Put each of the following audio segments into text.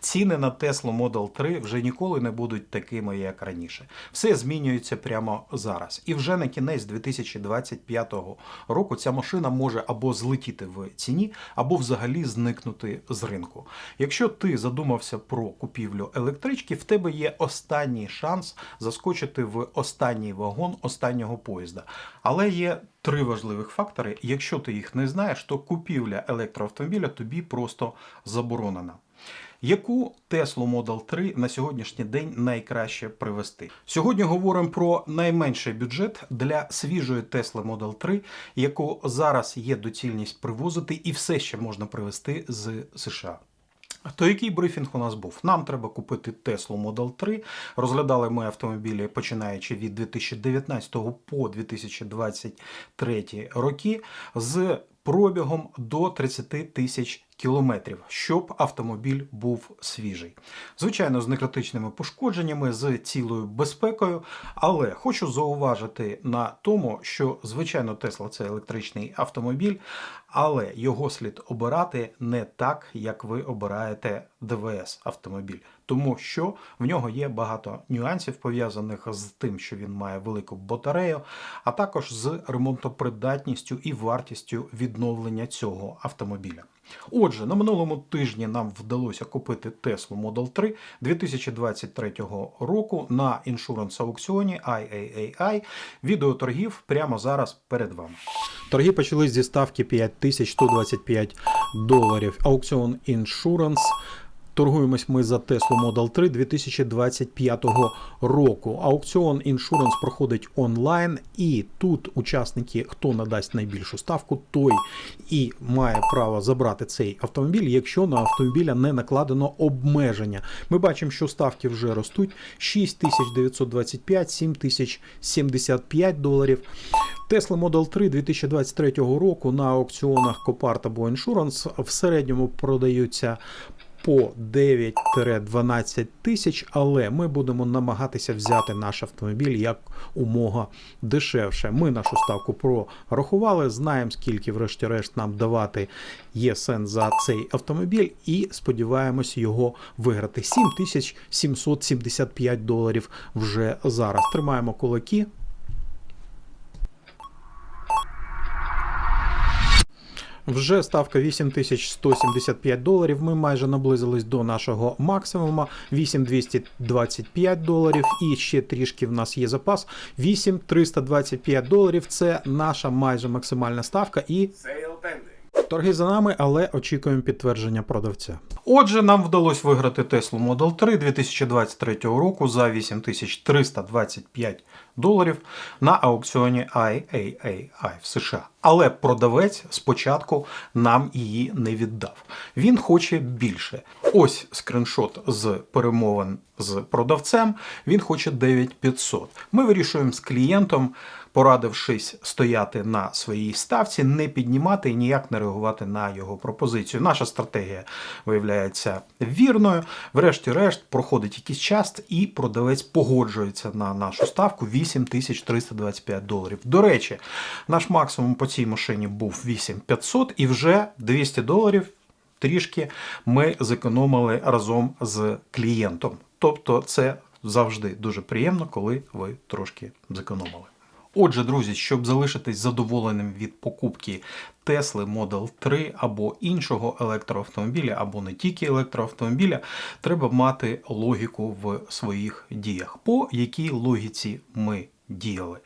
Ціни на Tesla Model 3 вже ніколи не будуть такими, як раніше. Все змінюється прямо зараз. І вже на кінець 2025 року ця машина може або злетіти в ціні, або взагалі зникнути з ринку. Якщо ти задумався про купівлю електрички, в тебе є останній шанс заскочити в останній вагон останнього поїзда. Але є три важливих фактори. Якщо ти їх не знаєш, то купівля електроавтомобіля тобі просто заборонена. Яку Tesla Model 3 на сьогоднішній день найкраще привезти? Сьогодні говоримо про найменший бюджет для свіжої Tesla Model 3, яку зараз є доцільність привозити, і все ще можна привезти з США. То який брифінг у нас був? Нам треба купити Tesla Model 3. Розглядали ми автомобілі починаючи від 2019 по 2023 роки з пробігом до 30 тисяч кілометрів, щоб автомобіль був свіжий. Звичайно, з некритичними пошкодженнями, з цілою безпекою, але хочу зауважити на тому, що звичайно Tesla це електричний автомобіль, але його слід обирати не так, як ви обираєте ДВС автомобіль, тому що в нього є багато нюансів пов'язаних з тим, що він має велику батарею, а також з ремонтопридатністю і вартістю відновлення цього автомобіля. Отже, на минулому тижні нам вдалося купити Tesla Model 3 2023 року на іншуранс аукціоні IAAI. Відеоторгів прямо зараз перед вами. Торги почались зі ставки 5125 доларів. Аукціон іншуранс. Торгуємось ми за Tesla Model 3 2025 року. Аукціон іншуранс проходить онлайн, і тут учасники, хто надасть найбільшу ставку, той і має право забрати цей автомобіль, якщо на автомобіля не накладено обмеження. Ми бачимо, що ставки вже ростуть: 6925, 7075 доларів. Tesla Model 3 2023 року на аукціонах Copart або Insurance в середньому продаються по 9-12 тисяч, але ми будемо намагатися взяти наш автомобіль як умога дешевше. Ми нашу ставку прорахували, знаємо, скільки, врешті-решт, нам давати є сенс за цей автомобіль, і сподіваємось його виграти. 7775 доларів вже зараз. Тримаємо кулаки. Вже ставка 8175 доларів. Ми майже наблизились до нашого максимума. 8225 доларів. І ще трішки в нас є запас. 8325 доларів. Це наша майже максимальна ставка. І Сейл. Торги за нами, але очікуємо підтвердження продавця. Отже, нам вдалося виграти Tesla Model 3 2023 року за 8325 доларів на аукціоні IAAI в США. Але продавець спочатку нам її не віддав. Він хоче більше. Ось скріншот з перемовин з продавцем. Він хоче 9500. Ми вирішуємо з клієнтом порадившись стояти на своїй ставці, не піднімати і ніяк не реагувати на його пропозицію. Наша стратегія виявляється вірною. Врешті-решт проходить якийсь час, і продавець погоджується на нашу ставку 8325 доларів. До речі, наш максимум по цій машині був 8500 і вже 200 доларів. Трішки ми зекономили разом з клієнтом. Тобто, це завжди дуже приємно, коли ви трошки зекономили. Отже, друзі, щоб залишитись задоволеним від покупки Tesla Model 3 або іншого електроавтомобіля, або не тільки електроавтомобіля, треба мати логіку в своїх діях. По якій логіці ми діяли?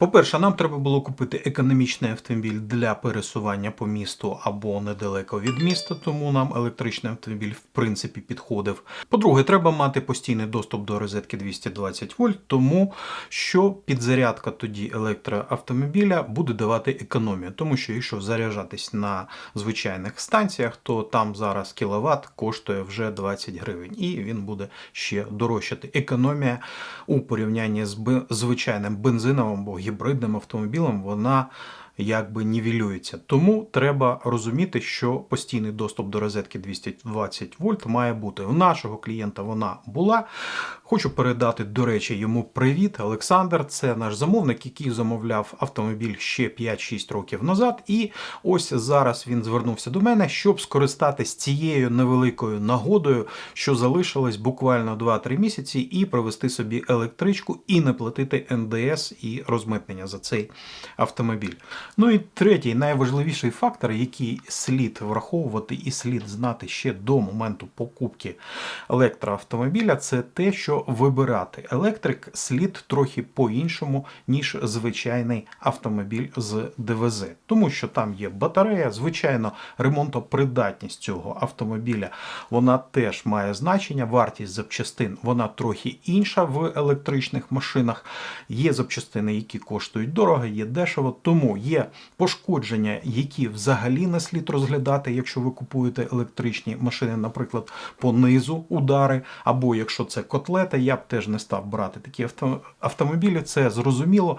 По-перше, нам треба було купити економічний автомобіль для пересування по місту або недалеко від міста, тому нам електричний автомобіль в принципі підходив. По-друге, треба мати постійний доступ до розетки 220 вольт, тому що підзарядка тоді електроавтомобіля буде давати економію, тому що якщо заряджатись на звичайних станціях, то там зараз кіловат коштує вже 20 гривень, і він буде ще дорожчати. Економія у порівнянні з звичайним бензиновим або гібридним автомобілем, вона якби нівелюється. Тому треба розуміти, що постійний доступ до розетки 220 вольт має бути. У нашого клієнта вона була. Хочу передати, до речі, йому привіт. Олександр, це наш замовник, який замовляв автомобіль ще 5-6 років назад. І ось зараз він звернувся до мене, щоб скористатись цією невеликою нагодою, що залишилось буквально 2-3 місяці, і привезти собі електричку і не платити НДС і розмитнення за цей автомобіль. Ну і третій, найважливіший фактор, який слід враховувати і слід знати ще до моменту покупки електроавтомобіля, це те, що вибирати електрик слід трохи по-іншому, ніж звичайний автомобіль з ДВЗ, тому що там є батарея, звичайно, ремонтопридатність цього автомобіля вона теж має значення. Вартість запчастин вона трохи інша в електричних машинах. Є запчастини, які коштують дорого, є дешево, тому є пошкодження, які взагалі не слід розглядати, якщо ви купуєте електричні машини, наприклад, по низу удари, або якщо це котлета, я б теж не став брати такі автомобілі, це зрозуміло.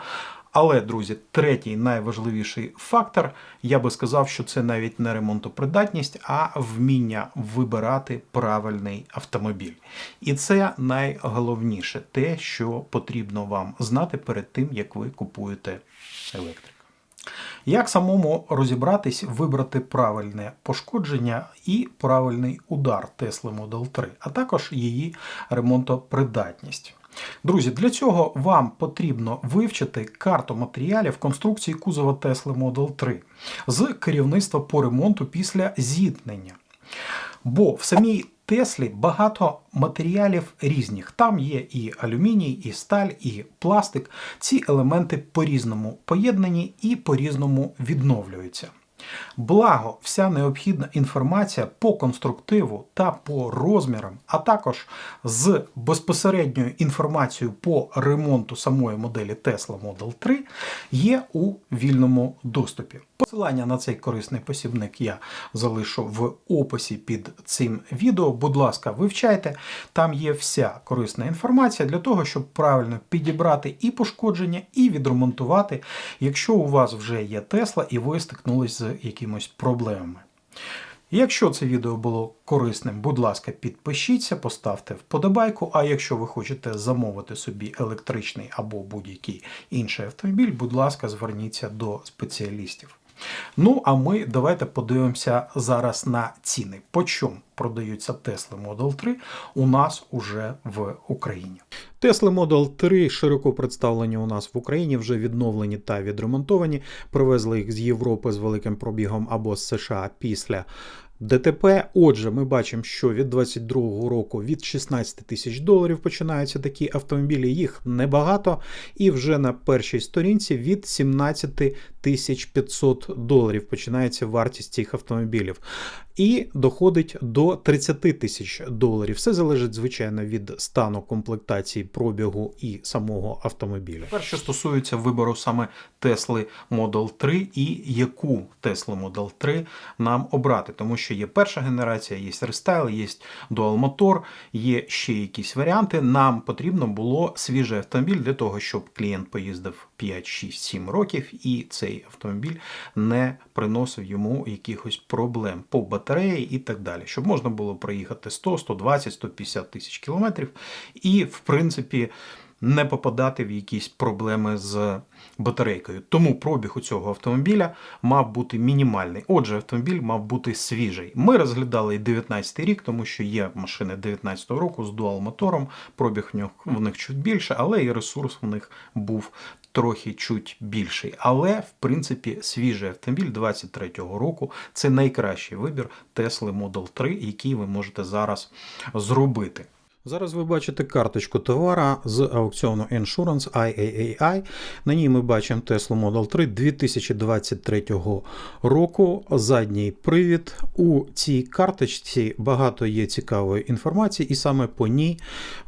Але, друзі, третій найважливіший фактор, я би сказав, що це навіть не ремонтопридатність, а вміння вибирати правильний автомобіль. І це найголовніше те, що потрібно вам знати перед тим, як ви купуєте електрик. Як самому розібратись, вибрати правильне пошкодження і правильний удар Tesla Model 3, а також її ремонтопридатність. Друзі, для цього вам потрібно вивчити карту матеріалів конструкції кузова Tesla Model 3 з керівництва по ремонту після зіткнення. Бо в самій Теслі багато матеріалів різних. Там є і алюміній, і сталь, і пластик. Ці елементи по-різному поєднані і по-різному відновлюються. Благо, вся необхідна інформація по конструктиву та по розмірам, а також з безпосередньою інформацією по ремонту самої моделі Tesla Model 3 є у вільному доступі. Посилання на цей корисний посібник я залишу в описі під цим відео. Будь ласка, вивчайте. Там є вся корисна інформація для того, щоб правильно підібрати і пошкодження, і відремонтувати, якщо у вас вже є Тесла і ви стикнулись з якимось проблемами. Якщо це відео було корисним, будь ласка, підпишіться, поставте вподобайку. А якщо ви хочете замовити собі електричний або будь-який інший автомобіль, будь ласка, зверніться до спеціалістів. Ну, а ми давайте подивимося зараз на ціни. По чому продаються Tesla Model 3 у нас уже в Україні. Tesla Model 3 широко представлені у нас в Україні, вже відновлені та відремонтовані. Привезли їх з Європи з великим пробігом або з США після ДТП. Отже, ми бачимо, що від 22-го року від 16 тисяч доларів починаються такі автомобілі. Їх небагато, і вже на першій сторінці від 17 тисяч 500 доларів починається вартість цих автомобілів. І доходить до 30 тисяч доларів. Все залежить, звичайно, від стану комплектації пробігу і самого автомобіля. Тепер, що стосується вибору саме Tesla Model 3 і яку Tesla Model 3 нам обрати, тому що є перша генерація, є рестайл, є Motor, є ще якісь варіанти. Нам потрібно було свіжий автомобіль для того, щоб клієнт поїздив 5, 6, 7 років, і цей автомобіль не приносив йому якихось проблем по батареї і так далі, щоб можна було проїхати 100, 120, 150 тисяч кілометрів, і в принципі. Не попадати в якісь проблеми з батарейкою. Тому пробіг у цього автомобіля мав бути мінімальний. Отже, автомобіль мав бути свіжий. Ми розглядали і 19 рік, тому що є машини 19 року з дуал-мотором. Пробіг в них чуть більше, але і ресурс в них був трохи чуть більший. Але, в принципі, свіжий автомобіль 23-го року це найкращий вибір Tesla Model 3, який ви можете зараз зробити. Зараз ви бачите карточку товара з аукціону Insurance IAAI. На ній ми бачимо Tesla Model 3 2023 року. Задній привід. У цій карточці багато є цікавої інформації, і саме по ній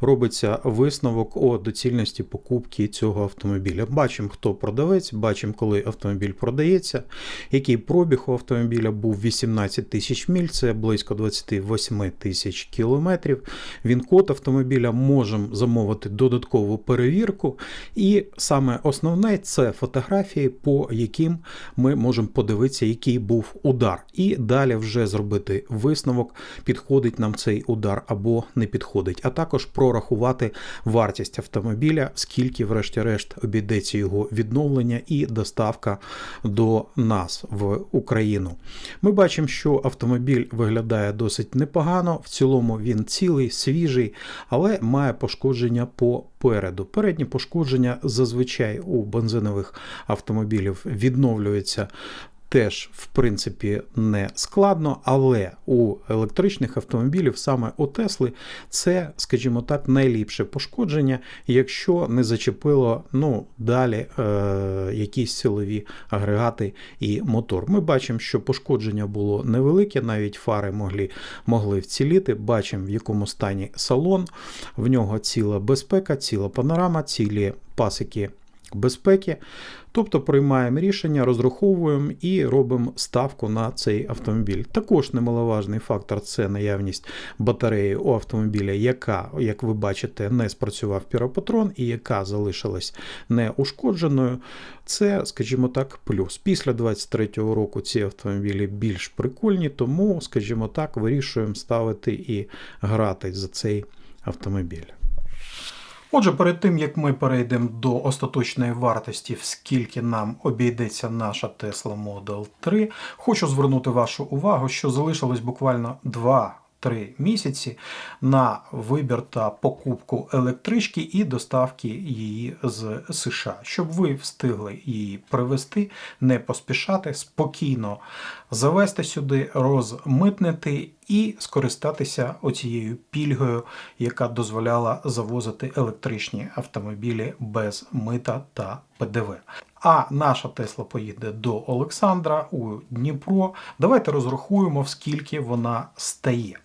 робиться висновок о доцільності покупки цього автомобіля. Бачимо, хто продавець, бачимо, коли автомобіль продається, який пробіг у автомобіля був 18 тисяч міль, це близько 28 тисяч кілометрів. Він код код автомобіля можемо замовити додаткову перевірку, і саме основне це фотографії, по яким ми можемо подивитися, який був удар, і далі вже зробити висновок, підходить нам цей удар або не підходить, а також прорахувати вартість автомобіля, скільки, врешті-решт, обійдеться його відновлення і доставка до нас в Україну. Ми бачимо, що автомобіль виглядає досить непогано. В цілому він цілий, свіжий, але має пошкодження попереду. Передні пошкодження зазвичай у бензинових автомобілів відновлюються. Теж, в принципі, не складно, але у електричних автомобілів, саме у Тесли, це, скажімо так, найліпше пошкодження, якщо не зачепило ну, далі е, якісь силові агрегати і мотор. Ми бачимо, що пошкодження було невелике, навіть фари могли, могли вціліти. Бачимо, в якому стані салон. В нього ціла безпека, ціла панорама, цілі пасики безпеки. Тобто приймаємо рішення, розраховуємо і робимо ставку на цей автомобіль. Також немаловажний фактор це наявність батареї у автомобіля, яка, як ви бачите, не спрацював піропатрон і яка залишилась неушкодженою. Це, скажімо так, плюс. Після 23-го року ці автомобілі більш прикольні, тому, скажімо так, вирішуємо ставити і грати за цей автомобіль. Отже, перед тим як ми перейдемо до остаточної вартості, в скільки нам обійдеться наша Tesla Model 3, хочу звернути вашу увагу, що залишилось буквально 2 3 місяці на вибір та покупку електрички і доставки її з США, щоб ви встигли її привезти, не поспішати, спокійно завести сюди, розмитнити і скористатися оцією пільгою, яка дозволяла завозити електричні автомобілі без мита та ПДВ. А наша Тесла поїде до Олександра у Дніпро. Давайте розрахуємо, в скільки вона стає.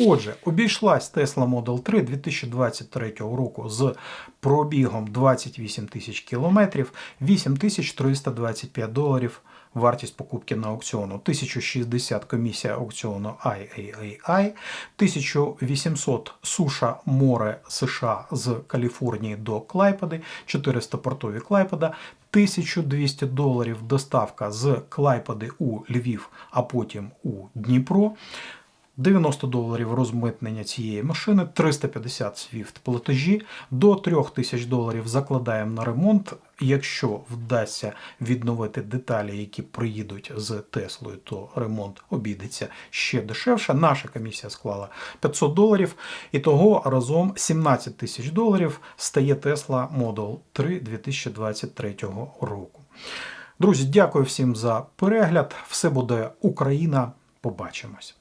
Отже, обійшлась Tesla Model 3 2023 року з пробігом 28 тисяч кілометрів, 8325 доларів. Вартість покупки на аукціону 1060 комісія аукціону IAAI, 1800 суша море США з Каліфорнії до Клайпеди, 400 портові Клайпеда, 1200 доларів доставка з Клайпеди у Львів, а потім у Дніпро. 90 доларів розмитнення цієї машини, 350 SWIFT платежі, до 3000 доларів закладаємо на ремонт. Якщо вдасться відновити деталі, які приїдуть з Теслою, то ремонт обійдеться ще дешевше. Наша комісія склала 500 доларів, і того разом 17 тисяч доларів стає Tesla Model 3 2023 року. Друзі, дякую всім за перегляд. Все буде Україна. Побачимось.